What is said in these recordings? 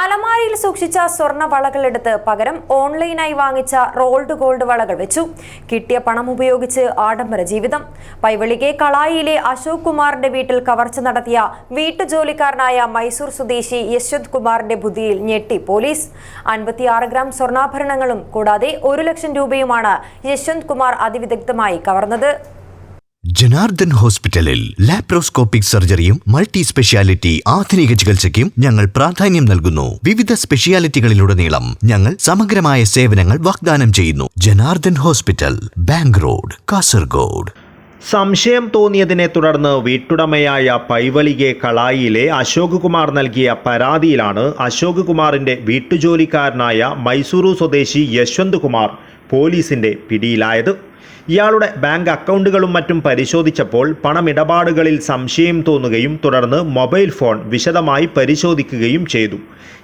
അലമാരിയിൽ സൂക്ഷിച്ച സ്വർണ വളകളെടുത്ത് പകരം ഓൺലൈനായി വാങ്ങിച്ച റോൾഡ് ഗോൾഡ് വളകൾ വെച്ചു. കിട്ടിയ പണം ഉപയോഗിച്ച് ആഡംബര ജീവിതം. പൈവളികെ കളായിയിലെ അശോക് കുമാറിന്റെ വീട്ടിൽ കവർച്ച നടത്തിയ വീട്ടുജോലിക്കാരനായ മൈസൂർ സ്വദേശി യശ്വന്ത് കുമാറിന്റെ ബുദ്ധിയിൽ ഞെട്ടി പോലീസ്. അൻപത്തിയാറ് ഗ്രാം സ്വർണാഭരണങ്ങളും കൂടാതെ ഒരു ലക്ഷം രൂപയുമാണ് യശ്വന്ത് കുമാർ അതിവിദഗ്ധമായി കവർന്നത്. ജനാർദ്ദൻ ഹോസ്പിറ്റലിൽ ലാപ്രോസ്കോപ്പിക് സർജറിയും മൾട്ടി സ്പെഷ്യാലിറ്റി ആധുനിക ചികിത്സയ്ക്കും ഞങ്ങൾ പ്രാധാന്യം നൽകുന്നു. വിവിധ സ്പെഷ്യാലിറ്റികളിലുടനീളം ഞങ്ങൾ സമഗ്രമായ സേവനങ്ങൾ വാഗ്ദാനം ചെയ്യുന്നു. Janardhan hospital bank road Kasaragod. സംശയം തോന്നിയതിനെ തുടർന്ന് വീട്ടുടമയായ പൈവളികെ കളായിയിലെ അശോക് കുമാർ നൽകിയ പരാതിയിലാണ് അശോക് കുമാറിന്റെ വീട്ടുജോലിക്കാരനായ മൈസൂരു സ്വദേശി യശ്വന്ത് കുമാർ പോലീസിന്റെ പിടിയിലായത്. ഇയാളുടെ ബാങ്ക് അക്കൗണ്ടുകളും മറ്റും പരിശോധിച്ചപ്പോൾ പണമിടപാടുകളിൽ സംശയം തോന്നുകയും തുടർന്ന് മൊബൈൽ ഫോൺ വിശദമായി പരിശോധിക്കുകയും ചെയ്തു.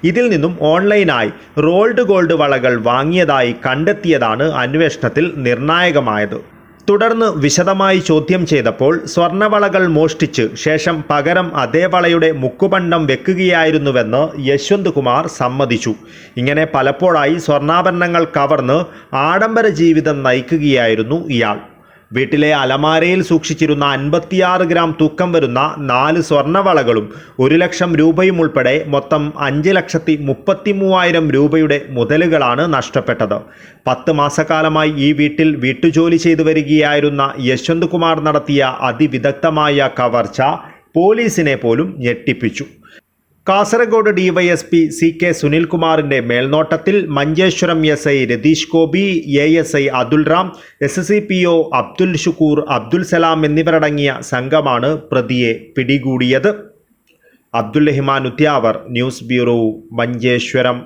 ഇതിൽ നിന്നും ഓൺലൈനായി റോൾഡ് ഗോൾഡ് വളകൾ വാങ്ങിയതായി കണ്ടെത്തിയതാണ് അന്വേഷണത്തിൽ നിർണായകമായത്. തുടർന്ന് വിശദമായി ചോദ്യം ചെയ്തപ്പോൾ സ്വർണവളകൾ മോഷ്ടിച്ച് ശേഷം പകരം അതേ വളയുടെ മുക്കുപണ്ടം വെക്കുകയായിരുന്നുവെന്ന് യശ്വന്ത് കുമാർ സമ്മതിച്ചു. ഇങ്ങനെ പലപ്പോഴായി സ്വർണാഭരണങ്ങൾ കവർന്ന് ആഡംബര ജീവിതം നയിക്കുകയായിരുന്നു ഇയാൾ. വീട്ടിലെ അലമാരയിൽ സൂക്ഷിച്ചിരുന്ന അൻപത്തിയാറ് ഗ്രാം തൂക്കം വരുന്ന നാല് സ്വർണവളകളും ഒരു ലക്ഷം രൂപയും ഉൾപ്പെടെ മൊത്തം അഞ്ച് ലക്ഷത്തി മുപ്പത്തി മൂവായിരം രൂപയുടെ മുതലുകളാണ് നഷ്ടപ്പെട്ടത്. പത്ത് മാസക്കാലമായി ഈ വീട്ടിൽ വീട്ടുജോലി ചെയ്തു വരികയായിരുന്ന യശ്വന്ത് കുമാർ നടത്തിയ അതിവിദഗ്ധമായ കവർച്ച പോലീസിനെ പോലും ഞെട്ടിപ്പിച്ചു. കാസർഗോഡ് ഡിവൈഎസ്പി സി കെ സുനിൽകുമാറിന്റെ മേൽനോട്ടത്തിൽ Manjeshwaram S I Ratheesh Gopi A S I Atul Ram S C P O Abdul Shukkur Abdul Salam എന്നിവരടങ്ങിയ സംഘമാണ് പ്രതിയെ പിടികൂടിയത്. Abdul Rahman Uthyavar news bureau Manjeshwaram.